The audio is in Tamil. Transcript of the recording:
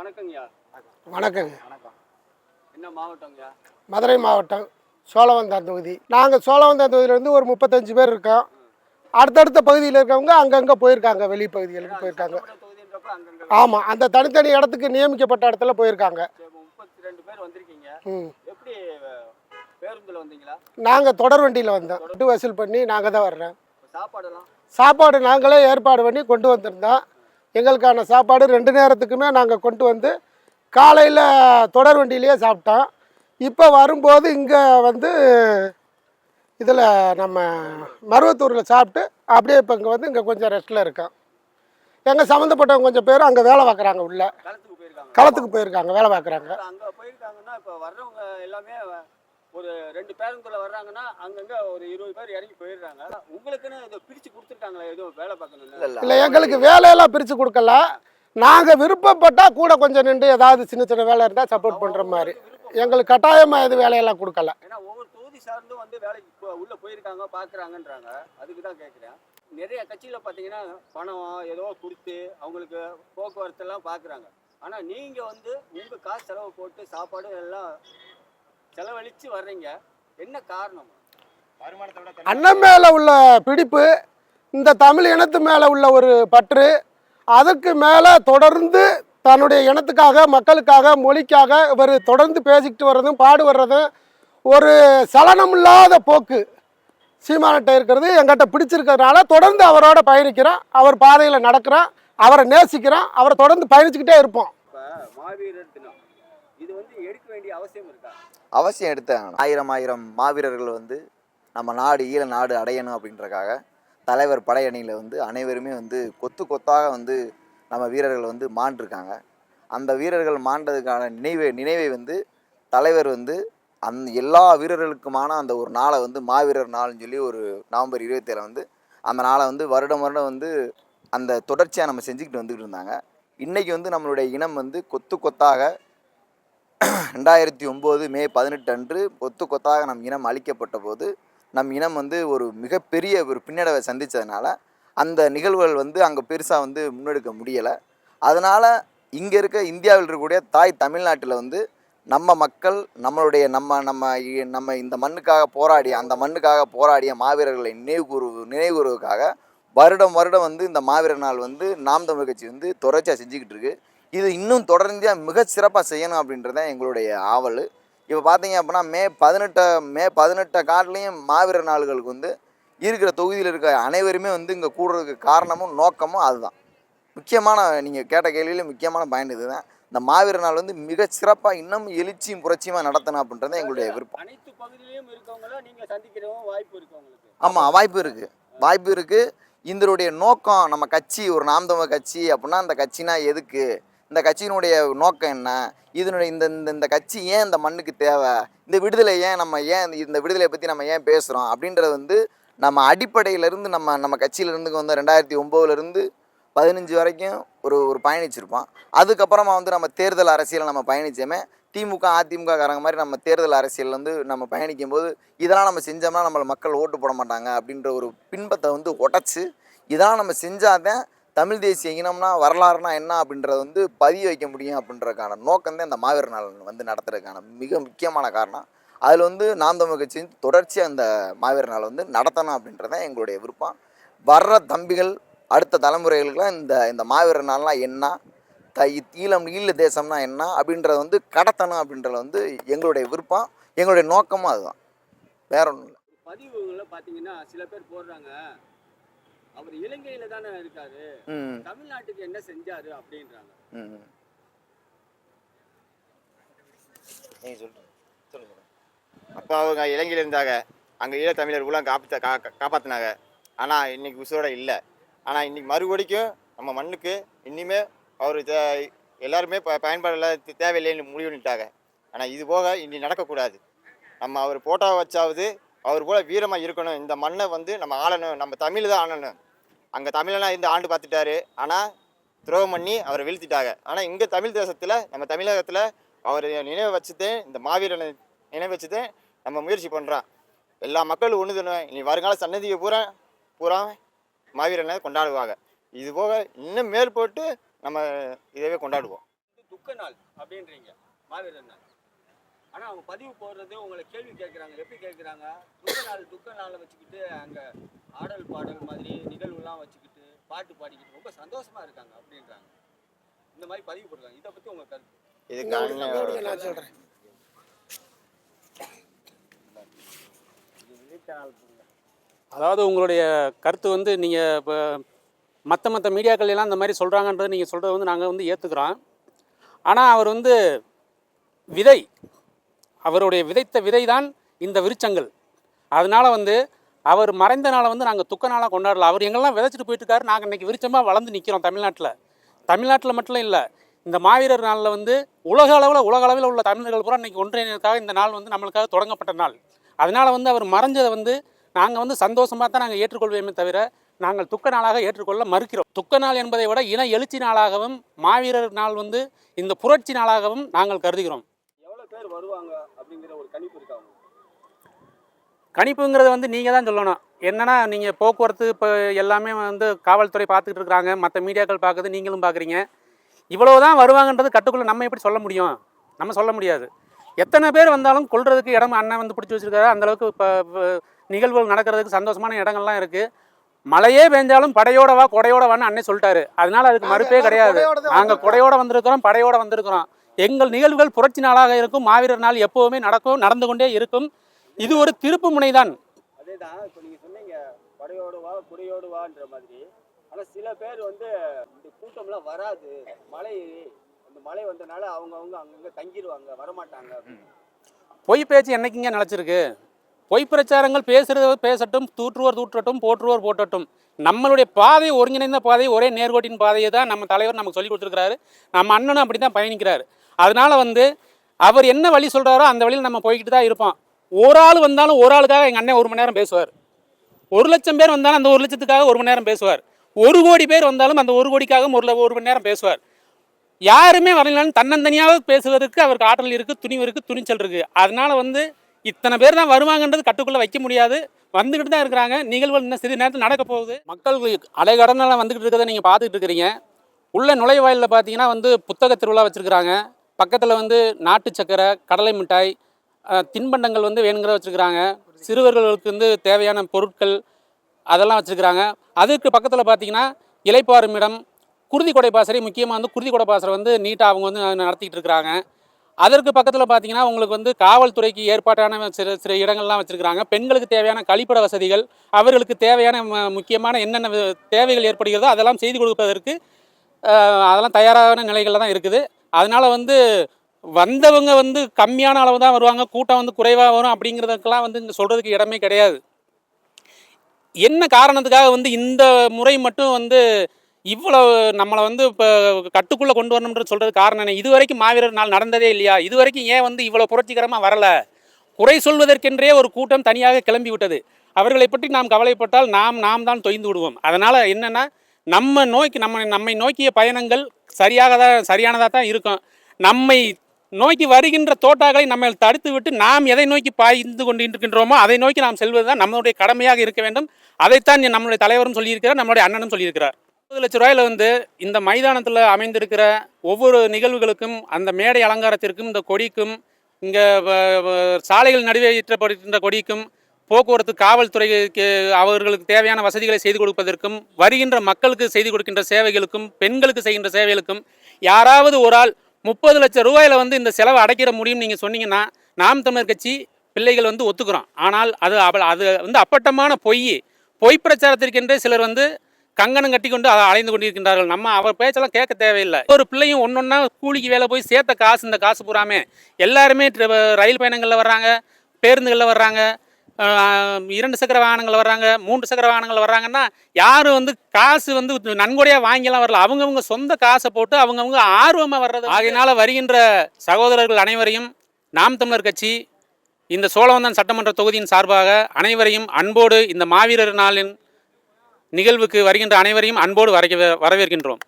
வணக்கங்கய்யா. வணக்கங்க. வணக்கம். என்ன மாவட்டங்கய்யா? மதுரை மாவட்டம் சோழவந்தான் தொகுதி. நாங்கள் சோழவந்தான் தொகுதியிலேருந்து ஒரு முப்பத்தஞ்சு பேர் இருக்கோம். அடுத்தடுத்த பகுதியில் இருக்கவங்க அங்கங்கே போயிருக்காங்க வெளி பகுதிகளுக்கு போயிருக்காங்க. ஆமாம் அந்த தனித்தனி இடத்துக்கு நியமிக்கப்பட்ட இடத்துல போயிருக்காங்க. ம். நாங்கள் தொடர் வண்டியில் வந்தோம். வசூல் பண்ணி நாங்கள் தான் வர்றோம். சாப்பாடு நாங்களே ஏற்பாடு பண்ணி கொண்டு வந்திருந்தோம். எங்களுக்கான சாப்பாடு ரெண்டு நேரத்துக்குமே நாங்கள் கொண்டு வந்து காலையில் தொடர் வண்டியிலேயே சாப்பிட்டோம். இப்போ வரும்போது இங்கே வந்து இதில் நம்ம மருவத்தூரில் சாப்பிட்டு அப்படியே இப்போ இங்கே வந்து இங்கே கொஞ்சம் ரெஸ்ட்டில் இருக்கோம். எங்கள் சம்மந்தப்பட்டவங்க கொஞ்சம் பேர் அங்கே வேலை பார்க்குறாங்க உள்ள. களத்துக்கு போயிருக்காங்க. களத்துக்கு போயிருக்காங்க வேலை பார்க்குறாங்க. ஒரு ரெண்டு பேருந்துல வர்றாங்கன்னா அங்கங்க ஒரு இருபது பேர் இறங்கி போயிடுறாங்க. உங்களுக்குன்னு இதை பிரிச்சு கொடுத்துருக்காங்களா? எதுவும் வேலை பார்க்கணும்னு? இல்லை எங்களுக்கு வேலையெல்லாம் பிரித்து கொடுக்கல. நாங்கள் விருப்பப்பட்டால் கூட கொஞ்சம் நின்று ஏதாவது சின்ன சின்ன வேலை இருந்தால் சப்போர்ட் பண்ணுற மாதிரி. எங்களுக்கு கட்டாயமாக எதுவும் வேலையெல்லாம் கொடுக்கல. ஏன்னா ஒவ்வொரு தொகுதி சார்ந்தும் வந்து வேலைக்கு போ- உள்ள போயிருக்காங்க பாக்குறாங்கன்றாங்க. அதுக்கு தான் கேட்குறேன் நிறைய கட்சியில பாத்தீங்கன்னா பணம் ஏதோ கொடுத்து அவங்களுக்கு போக்குவரத்து எல்லாம் பாக்குறாங்க. ஆனா நீங்க வந்து உங்க காசு செலவு போட்டு சாப்பாடு எல்லாம் செலவழிச்சு வர்றீங்க. என்ன காரணம்? அண்ணன் மேலே உள்ள பிடிப்பு இந்த தமிழ் இனத்து மேலே உள்ள ஒரு பற்று அதுக்கு மேலே தொடர்ந்து தன்னுடைய இனத்துக்காக மக்களுக்காக மொழிக்காக இவர் தொடர்ந்து பேசிக்கிட்டு வர்றதும் பாடு வர்றதும் ஒரு சலனமில்லாத போக்கு சீமானட்ட இருக்கிறது. எங்கிட்ட பிடிச்சிருக்கிறதுனால தொடர்ந்து அவரோட பயணிக்கிறோம் அவர் பாதையில் நடக்கிறோம் அவரை நேசிக்கிறோம் அவரை தொடர்ந்து பயணிச்சுக்கிட்டே இருப்போம். இப்ப மாவீரர் தினம். இது வந்து எடுக்க வேண்டிய அவசியம் இருக்கா. அவசியம் எடுத்தாங்க ஆயிரம் ஆயிரம் மாவீரர்கள் வந்து நம்ம நாடு ஈழ நாடு அடையணும் அப்படின்றக்காக தலைவர் படையணியில் வந்து அனைவருமே வந்து கொத்து கொத்தாக வந்து நம்ம வீரர்கள் வந்து மாண்டிருக்காங்க. அந்த வீரர்கள் மாண்டதுக்கான நினைவை நினைவை வந்து தலைவர் வந்து அந் எல்லா வீரர்களுக்குமான அந்த ஒரு நாளை வந்து மாவீரர் நாள்னு சொல்லி ஒரு நவம்பர் இருபத்தேழு வந்து அந்த நாளை வந்து வருடம் வருடம் வந்து அந்த தொடர்ச்சியாக நம்ம செஞ்சுக்கிட்டு வந்துக்கிட்டு இருந்தாங்க. இன்றைக்கி வந்து நம்மளுடைய இனம் வந்து கொத்து கொத்தாக ரெண்டாயிரத்தி ஒம்பது மே பதினெட்டு அன்று கொத்து கொத்தாக நம் இனம் அழிக்கப்பட்ட போது நம் இனம் வந்து ஒரு மிகப்பெரிய ஒரு பின்னடைவை சந்தித்ததுனால அந்த நிகழ்வுகள் வந்து அங்கே பெருசாக வந்து முன்னெடுக்க முடியலை. அதனால் இங்கே இருக்க இந்தியாவில் இருக்கக்கூடிய தாய் தமிழ்நாட்டில் வந்து நம்ம மக்கள் நம்மளுடைய நம்ம நம்ம நம்ம இந்த மண்ணுக்காக போராடிய அந்த மண்ணுக்காக போராடிய மாவீரர்களை நினைவு கூறு நினைவு வருடம் வருடம் வந்து இந்த மாவீரர் நாள் வந்து நாம் தமிழ் கட்சி வந்து தொடர்ச்சியாக செஞ்சுக்கிட்டு இருக்கு. இது இன்னும் தொடர்ந்து மிக சிறப்பாக செய்யணும் அப்படின்றது எங்களுடைய ஆவல். இப்போ பார்த்தீங்க அப்படின்னா மே பதினெட்டு மே பதினெட்டு காட்டிலையும் மாவீரர் நாள்களுக்கு வந்து இருக்கிற தொகுதியில் இருக்க அனைவருமே வந்து இங்கே கூடுறதுக்கு காரணமும் நோக்கமும் அதுதான். முக்கியமான நீங்கள் கேட்ட கேள்வியில் முக்கியமான பாயிண்ட் இதுதான். இந்த மாவீரர் நாள் வந்து மிக சிறப்பாக இன்னும் எழுச்சியும் புரட்சியுமாக நடத்தணும் அப்படின்றது எங்களுடைய விருப்பம். அனைத்து சந்திக்கிறவும் வாய்ப்பு இருக்கு ஆமாம் வாய்ப்பு இருக்குது வாய்ப்பு இருக்குது இதனுடைய நோக்கம் நம்ம கட்சி ஒரு நாம் தமிழர் கட்சி அப்படின்னா அந்த கட்சினா எதுக்கு? இந்த கட்சியினுடைய நோக்கம் என்ன? இதனுடைய இந்த இந்த இந்த கட்சி ஏன் இந்த மண்ணுக்கு தேவை? இந்த விடுதலை ஏன் நம்ம ஏன் இந்த- இந்த விடுதலையை பற்றி நம்ம ஏன் பேசுகிறோம் அப்படின்றது வந்து நம்ம அடிப்படையிலேருந்து நம்ம நம்ம கட்சியிலேருந்து வந்து ரெண்டாயிரத்தி ஒம்போதுலேருந்து பதினஞ்சு வரைக்கும் ஒரு ஒரு பயணிச்சிருப்போம். அதுக்கப்புறமா வந்து நம்ம தேர்தல் அரசியலை நம்ம பயணித்தோமே திமுக அதிமுக காரங்க மாதிரி நம்ம தேர்தல் அரசியல் வந்து நம்ம பயணிக்கும் போது இதெல்லாம் நம்ம செஞ்சோம்னா நம்மளை மக்கள் ஓட்டு போட மாட்டாங்க அப்படின்ற ஒரு பின்பத்தை வந்து உடச்சி இதெல்லாம் நம்ம செஞ்சாதான் தமிழ் தேசிய இனம்னா வரலாறுனா என்ன அப்படின்றத வந்து பதிய வைக்க முடியும் அப்படின்றதுக்கான நோக்கம் தான் இந்த மாவீர நாள் வந்து நடத்துறதுக்கான மிக முக்கியமான காரணம். அதில் வந்து நாம் தமிழ் கட்சி தொடர்ச்சியாக இந்த மாவீர நாள் வந்து நடத்தணும் அப்படின்றது தான் எங்களுடைய விருப்பம். வர்ற தம்பிகள் அடுத்த தலைமுறைகளுக்கெல்லாம் இந்த இந்த மாவீரர் நாள்லாம் என்ன? த ஈழம் ஈழ தேசம்னா என்ன? அப்படின்றத வந்து கடத்தணும் அப்படின்றது வந்து எங்களுடைய விருப்பம். எங்களுடைய நோக்கமும் அதுதான். வேற ஒன்றும் இல்லை. பதிவுகளில் பார்த்தீங்கன்னா சில பேர் போடுறாங்க. அவர் இலங்கையில தானே இருக்காரு. தமிழ்நாட்டுக்கு என்ன செஞ்சாரு அப்படின்றாங்க. சொல்லுங்கள் சொல்லுங்கள் அப்போ அவங்க இலங்கையில் இருந்தாங்க. அங்கே ஈழத்தமிழர் உள்ள காப்பாற்ற கா காப்பாற்றினாங்க ஆனால் இன்னைக்கு உசுரோட இல்லை. ஆனால் இன்னைக்கு மறுபடிக்கும் நம்ம மண்ணுக்கு இனிமே அவர் எல்லாருமே ப பயன்பாடில் தேவையில்லைன்னு முடிவு பண்ணிட்டாங்க. ஆனால் இது போக இனி நடக்கக்கூடாது. நம்ம அவர் போட்டோ வச்சாவது அவர் போல வீரமாக இருக்கணும். இந்த மண்ணை வந்து நம்ம ஆளணும். நம்ம தமிழ் தான் ஆளணும். அங்கே தமிழெல்லாம் இருந்து ஆண்டு பார்த்துட்டாரு. ஆனால் துரோகம் பண்ணி அவரை வீழ்த்திட்டாங்க. ஆனால் இங்கே தமிழ் தேசத்தில் நம்ம தமிழகத்தில் அவர் நினைவு வச்சுட்டு இந்த மாவீரனை நினைவு வச்சுட்டு நம்ம முயற்சி பண்ணுறோம் எல்லா மக்களும் ஒன்று இனி வருங்கால சன்னதியை பூரா பூரா மாவீரனை கொண்டாடுவாங்க. இது போக இன்னும் மேற்பட்டு நம்ம இதவே கொண்டாடுவோம். துக்க நாள் அப்படின்றீங்க மாவீரன் நாள். ஆனால் அவங்க பதிவு போடுறது உங்களை கேள்வி கேட்குறாங்க. எப்படி கேட்குறாங்க? துக்க நாள் துக்க நாளை வச்சுக்கிட்டு அங்கே ஆடல் பாடல் மாதிரி நிகழ்வுலாம் வச்சுக்கிட்டு பாட்டு பாடிக்கிட்டு ரொம்ப சந்தோஷமா இருக்காங்க அப்படின்றாங்க. இந்த மாதிரி பதிவு போடுறாங்க இதை பத்தி உங்க கருத்து? இதுக்கு அண்ணன் நான் சொல்றேன். அதாவது உங்களுடைய கருத்து வந்து நீங்கள் இப்போ மற்ற மற்ற மீடியாக்கள் எல்லாம் இந்த மாதிரி சொல்கிறாங்கன்றது நீங்கள் சொல்கிறது வந்து நாங்கள் வந்து ஏற்றுக்கிறோம் ஆனால் அவர் வந்து விதை அவருடைய விதைத்த விதை தான் இந்த விருச்சங்கள். அதனால் வந்து அவர் மறைந்த நாளை வந்து நாங்கள் துக்க நாளாக கொண்டாடல. அவர் எங்கெல்லாம் விதைச்சிட்டு போயிட்டுருக்காரு நாங்கள் இன்றைக்கி விருச்சமாக வளர்ந்து நிற்கிறோம் தமிழ்நாட்டில். தமிழ்நாட்டில் மட்டும் இல்லை இந்த மாவீரர் நாளில் வந்து உலக அளவில் உலக அளவில் உள்ள தமிழர்கள் பூரா இன்றைக்கி ஒன்றிணைக்காக இந்த நாள் வந்து நம்மளுக்காக தொடங்கப்பட்ட நாள். அதனால் வந்து அவர் மறைஞ்சதை வந்து நாங்கள் வந்து சந்தோஷமாக தான் நாங்கள் ஏற்றுக்கொள்வோமே தவிர நாங்கள் துக்க நாளாக ஏற்றுக்கொள்ள மறுக்கிறோம். துக்க நாள் என்பதை விட இன எழுச்சி நாளாகவும் மாவீரர் நாள் வந்து இந்த புரட்சி நாளாகவும் நாங்கள் கருதுகிறோம். எவ்வளோ பேர் வருவாங்க அப்படிங்கிற ஒரு கணிப்பு இருக்காங்க கணிப்புங்கிறது வந்து நீங்கள் தான் சொல்லணும். என்னன்னா நீங்கள் போக்குவரத்து இப்போ எல்லாமே வந்து காவல்துறை பார்த்துக்கிட்டு இருக்கிறாங்க மற்ற மீடியாக்கள் பார்க்குது நீங்களும் பார்க்குறீங்க. இவ்வளவு தான் வருவாங்கன்றது கட்டுக்குள்ளே நம்ம எப்படி சொல்ல முடியும்? நம்ம சொல்ல முடியாது. எத்தனை பேர் வந்தாலும் கொள்றதுக்கு இடம் அண்ணன் வந்து பிடிச்சி வச்சிருக்காரு. அந்தளவுக்கு இப்போ நிகழ்வுகள் நடக்கிறதுக்கு சந்தோஷமான இடங்கள்லாம் இருக்குது மழையே பெஞ்சாலும் படையோட வா கொடையோட வான்னு அண்ணன் சொல்லிட்டாரு. அதனால அதுக்கு மறுப்பே கிடையாது. நாங்கள். கொடையோட வந்திருக்கிறோம் படையோட வந்திருக்கிறோம். எங்கள் நிகழ்வுகள் புரட்சி நாளாக இருக்கும். மாவீரர் நாள் எப்போவுமே நடக்கும் நடந்து கொண்டே இருக்கும். இது ஒரு திருப்பு முனைதான். அதேதான் இப்போ நீங்க சொன்னீங்க படையோடு வா குடையோடு வான்ற மாதிரி. ஆனா சில பேர் வந்து இந்த கூட்டம்லாம் வராது. மழை அந்த மழை வந்தனால அவங்க அவங்க அங்கங்க தங்கிடுவாங்க வரமாட்டாங்க. பொய் பேச்சு என்னைக்குங்க நிலச்சிருக்கு? பொய் பிரச்சாரங்கள் பேசுறது பேசட்டும் தூற்றுவோர் தூற்றட்டும் போற்றுவோர் போட்டட்டும் நம்மளுடைய பாதை ஒருங்கிணைந்த பாதை ஒரே நேர்கோட்டின் பாதையை தான் நம்ம தலைவர் நமக்கு சொல்லி கொடுத்துருக்காரு நம்ம அண்ணனும் அப்படி தான் பயணிக்கிறாரு. அதனால வந்து அவர் என்ன வழி சொல்கிறாரோ அந்த வழியில் நம்ம போய்கிட்டு தான் இருப்போம். ஒரு ஆள் வந்தாலும் ஒரு ஆளுக்காக எங்கள் அண்ணன் ஒரு மணி நேரம் பேசுவார். ஒரு லட்சம் பேர் வந்தாலும் அந்த ஒரு லட்சத்துக்காக ஒரு மணி நேரம் பேசுவார். ஒரு கோடி பேர் வந்தாலும் அந்த ஒரு கோடிக்காக ஒரு ஒரு மணி நேரம் பேசுவார். யாருமே வரலைனாலும் தன்னந்தனியாக பேசுவதற்கு அவருக்கு ஆற்றல் இருக்குது துணிவு இருக்குது துணிச்சல் இருக்குது அதனால வந்து இத்தனை பேர் தான் வருவாங்கன்றது கட்டுக்குள்ளே வைக்க முடியாது. வந்துக்கிட்டு தான் இருக்கிறாங்க. நிகழ்வுகள் இன்னும் சிறிது நேரத்தில் நடக்க போகுது. மக்கள் அலைகடனெல்லாம் வந்துக்கிட்டு இருக்கிறத நீங்கள் பார்த்துக்கிட்டு இருக்கிறீங்க. உள்ள நுழைவாயிலில் பார்த்தீங்கன்னா வந்து புத்தக திருவிழா வச்சுருக்கிறாங்க. பக்கத்தில் வந்து நாட்டு சக்கரை கடலை மிட்டாய் தின்பண்டங்கள் வந்து வேணுங்கிற வச்சுருக்குறாங்க. சிறுவர்களுக்கு வந்து தேவையான பொருட்கள் அதெல்லாம் வச்சுருக்குறாங்க. அதுக்கு பக்கத்தில் பார்த்தீங்கன்னா இலைப்பாறும் இடம் குருதி கொடை பாசறை முக்கியமாக வந்து குருதி கொடை பாசறை வந்து நீட்டாக அவங்க வந்து நடத்திக்கிட்டு இருக்கிறாங்க. அதற்கு பக்கத்தில் பார்த்தீங்கன்னா உங்களுக்கு வந்து காவல்துறைக்கு ஏற்பாட்டான சில சில இடங்கள்லாம் வச்சுருக்கிறாங்க. பெண்களுக்கு தேவையான கழிப்பிட வசதிகள் அவர்களுக்கு தேவையான ம- முக்கியமான என்னென்ன தேவைகள் ஏற்படுகிறதோ அதெல்லாம் செய்து கொடுப்பதற்கு அதெல்லாம் தயாரான நிலைகளில் தான் இருக்குது. அதனால் வந்து வந்தவங்க வந்து கம்மியான அளவு தான் வருவாங்க கூட்டம் வந்து குறைவாக வரும் அப்படிங்கிறதுக்கெல்லாம் வந்து இங்கே சொல்கிறதுக்கு இடமே கிடையாது. என்ன காரணத்துக்காக வந்து இந்த முறை மட்டும் வந்து இவ்வளவு நம்மளை வந்து இப்போ கட்டுக்குள்ளே கொண்டு வரணும்ன்ற சொல்கிறது காரணம் என்ன? இது வரைக்கும் மாவீரர் நாள் நடந்ததே இல்லையா? இது வரைக்கும் ஏன் வந்து இவ்வளோ புரட்சிகரமாக வரல? குறை சொல்வதற்கென்றே ஒரு கூட்டம் தனியாக கிளம்பி விட்டது. அவர்களை பற்றி நாம் கவலைப்பட்டால் நாம் நாம் தான் தொய்ந்து விடுவோம். அதனால் என்னென்னா நம்ம நோக்கி நம்ம நம்மை நோக்கிய பயணங்கள் சரியாக தான் சரியானதாக தான் இருக்கும். நம்மை நோக்கி வருகின்ற தோட்டாக்களை நம்ம தடுத்து விட்டு நாம் எதை நோக்கி பாய்ந்து கொண்டு இருக்கின்றோமோ அதை நோக்கி நாம் செல்வது தான் நம்மளுடைய கடமையாக இருக்க வேண்டும். அதைத்தான் நம்மளுடைய தலைவரும் சொல்லியிருக்கிறார் நம்மளுடைய அண்ணனும் சொல்லியிருக்கிறார். முப்பது லட்ச ரூபாயில் வந்து இந்த மைதானத்தில் அமைந்திருக்கிற ஒவ்வொரு நிகழ்வுகளுக்கும் அந்த மேடை அலங்காரத்திற்கும் இந்த கொடிக்கும் இங்கே சாலைகள் நடுவே ஏற்றப்படுகின்ற கொடிக்கும் போக்குவரத்து காவல்துறைக்கு அவர்களுக்கு தேவையான வசதிகளை செய்து கொடுப்பதற்கும் வருகின்ற மக்களுக்கு செய்து கொடுக்கின்ற சேவைகளுக்கும் பெண்களுக்கு செய்கின்ற சேவைகளுக்கும் யாராவது ஒரு ஆள் முப்பது லட்சம் ரூபாயில் வந்து இந்த செலவை அடைக்கிற முடியும் நீங்கள் சொன்னீங்கன்னா நாம் தமிழர் கட்சி பிள்ளைகள் வந்து ஒத்துக்கிறோம். ஆனால் அது அது வந்து அப்பட்டமான பொய். பொய் பிரச்சாரத்திற்கென்றே சிலர் வந்து கங்கணம் கட்டி கொண்டு அதை அலைந்து கொண்டிருக்கின்றார்கள். நம்ம அவர் பேச்செல்லாம் கேட்க தேவையில்லை. ஒரு பிள்ளையும் ஒன்றொன்னா கூலிக்கு வேலை போய் சேர்த்த காசு இந்த காசு பூராமே. எல்லாருமே ரயில் பயணங்களில் வர்றாங்க பேருந்துகளில் வர்றாங்க. இரண்டு சக்கர வாகனங்கள் வர்றாங்க மூன்று சக்கர வாகனங்கள் வர்றாங்கன்னா யாரும் வந்து காசு வந்து நன்கொடையாக வாங்கிலாம் வரல. அவங்கவுங்க சொந்த காசை போட்டு அவங்கவுங்க ஆர்வமாக வர்றது ஆகையினால் வருகின்ற சகோதரர்கள் அனைவரையும் நாம் தமிழர் கட்சி இந்த சோழவந்தான் சட்டமன்ற தொகுதியின் சார்பாக அனைவரையும் அன்போடு இந்த மாவீரர் நாளின் நிகழ்வுக்கு வருகின்ற அனைவரையும் அன்போடு வரவேற்கின்றோம்.